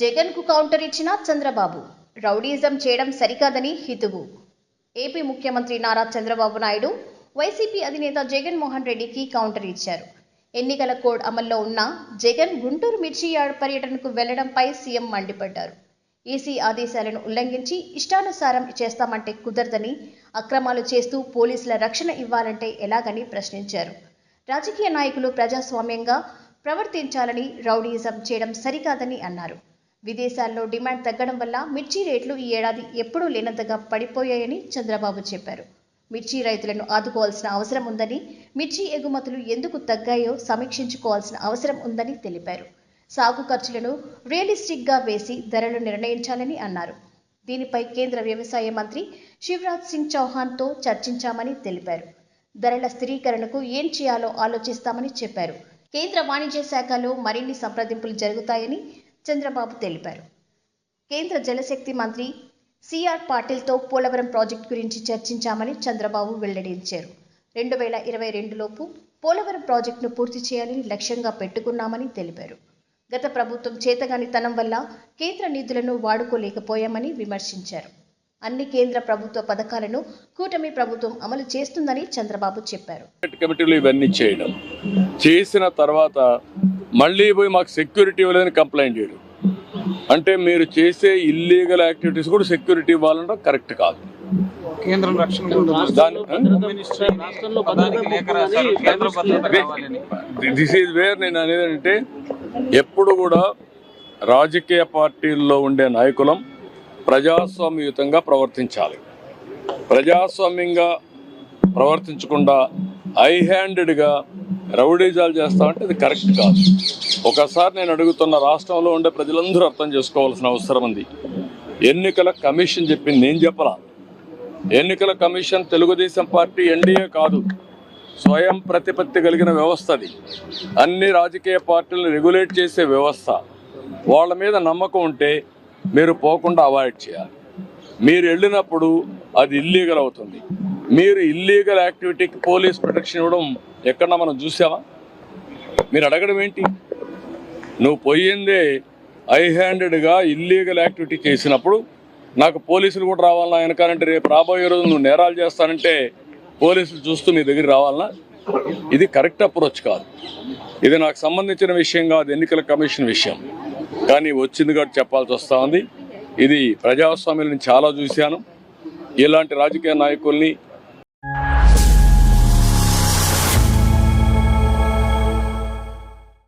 జగన్కు కౌంటర్ ఇచ్చిన చంద్రబాబు. రౌడీజం చేయడం సరికాదని హితువు. ఏపీ ముఖ్యమంత్రి నారా చంద్రబాబు నాయుడు వైసీపీ అధినేత జగన్మోహన్ రెడ్డికి కౌంటర్ ఇచ్చారు. ఎన్నికల కోడ్ అమల్లో ఉన్న జగన్ గుంటూరు మిర్చి యార్డ్ పర్యటనకు వెళ్ళడంపై సీఎం మండిపడ్డారు. ఈసీ ఆదేశాలను ఉల్లంఘించి ఇష్టానుసారం చేస్తామంటే కుదరదని అక్రమాలు చేస్తూ పోలీసుల రక్షణ ఇవ్వాలంటే ఎలాగని ప్రశ్నించారు. రాజకీయ నాయకులు ప్రజాస్వామ్యంగా ప్రవర్తించాలని రౌడీజం చేయడం సరికాదని అన్నారు. విదేశాల్లో డిమాండ్ తగ్గడం వల్ల మిర్చి రేట్లు ఈ ఏడాది ఎప్పుడూ లేనంతగా పడిపోయాయని చంద్రబాబు చెప్పారు. మిర్చి రైతులను ఆదుకోవాల్సిన అవసరం ఉందని మిర్చి ఎగుమతులు ఎందుకు తగ్గాయో సమీక్షించుకోవాల్సిన అవసరం ఉందని తెలిపారు. సాగు ఖర్చులను రియలిస్టిక్గా వేసి ధరలు నిర్ణయించాలని అన్నారు. దీనిపై కేంద్ర వ్యవసాయ మంత్రి శివరాజ్ సింగ్ చౌహాన్తో చర్చించామని తెలిపారు. ధరల స్థిరీకరణకు ఏం చేయాలో ఆలోచిస్తామని చెప్పారు. కేంద్ర వాణిజ్య శాఖలో మరిన్ని సంప్రదింపులు జరుగుతాయని చంద్రబాబు తెలిపారు. కేంద్ర జలశక్తి మంత్రి సిఆర్ పాటిల్తో పోలవరం ప్రాజెక్టు గురించి చర్చించామని చంద్రబాబు వెల్లడించారు. రెండు వేల ఇరవై రెండులోపు పోలవరం ప్రాజెక్టును పూర్తి చేయాలని లక్ష్యంగా పెట్టుకున్నామని తెలిపారు. గత ప్రభుత్వం చేతగానితనం వల్ల కేంద్ర నిధులను వాడుకోలేకపోయామని విమర్శించారు. అన్ని కేంద్ర ప్రభుత్వ పథకాలను కూటమి ప్రభుత్వం అమలు చేస్తుందని చంద్రబాబు చెప్పారు. కమిటీలు ఇవన్నీ చేయడం చేసిన తర్వాత మళ్ళీ పోయి మాకు సెక్యూరిటీ ఇవ్వలేదని కంప్లైంట్ చేయడం. అంటే మీరు చేసే ఇల్లీగల్ యాక్టివిటీస్ కూడా సెక్యూరిటీ ఇవ్వాలంటే కరెక్ట్ కాదు. కేంద్రం రక్షణ దిస్ ఈజ్ వేర్ నేను అనేది అంటే ఎప్పుడు కూడా రాజకీయ పార్టీల్లో ఉండే నాయకులం ప్రజాస్వామ్యయుతంగా ప్రవర్తించాలి. ప్రజాస్వామ్యంగా ప్రవర్తించకుండా ఐ హ్యాండెడ్గా రౌడీజాలు చేస్తామంటే అది కరెక్ట్ కాదు. ఒకసారి నేను అడుగుతున్న రాష్ట్రంలో ఉండే ప్రజలందరూ అర్థం చేసుకోవాల్సిన అవసరం ఉంది. ఎన్నికల కమిషన్ చెప్పింది నేను చెప్పరా ఎన్నికల కమిషన్ తెలుగుదేశం పార్టీ ఎన్డీఏ కాదు. స్వయం ప్రతిపత్తి కలిగిన వ్యవస్థ అది. అన్ని రాజకీయ పార్టీలను రెగ్యులేట్ చేసే వ్యవస్థ. వాళ్ళ మీద నమ్మకం ఉంటే మీరు పోకుండా అవాయిడ్ చేయాలి. మీరు వెళ్ళినప్పుడు అది ఇల్లీగల్ అవుతుంది. మీరు ఇల్లీగల్ యాక్టివిటీకి పోలీస్ ప్రొటెక్షన్ ఇవ్వడం ఎక్కడన్నా మనం చూసామా? మీరు అడగడం ఏంటి? నువ్వు పోయిందే ఐ హ్యాండెడ్గా ఇల్లీగల్ యాక్టివిటీ చేసినప్పుడు నాకు పోలీసులు కూడా రావాలన్నా వెనకాలంటే రేపు రాబోయే రోజు నువ్వు నేరాలు చేస్తానంటే పోలీసులు చూస్తూ నీ దగ్గర రావాలన్నా? ఇది కరెక్ట్ అప్రోచ్ కాదు. ఇది నాకు సంబంధించిన విషయం కాదు ఎన్నికల కమిషన్ విషయం. కానీ వచ్చింది కాబట్టి చెప్పాల్సి వస్తూ ఉంది. ఇది ప్రజాస్వామ్యం చాలా చూశాను. ఇలాంటి రాజకీయ నాయకుల్ని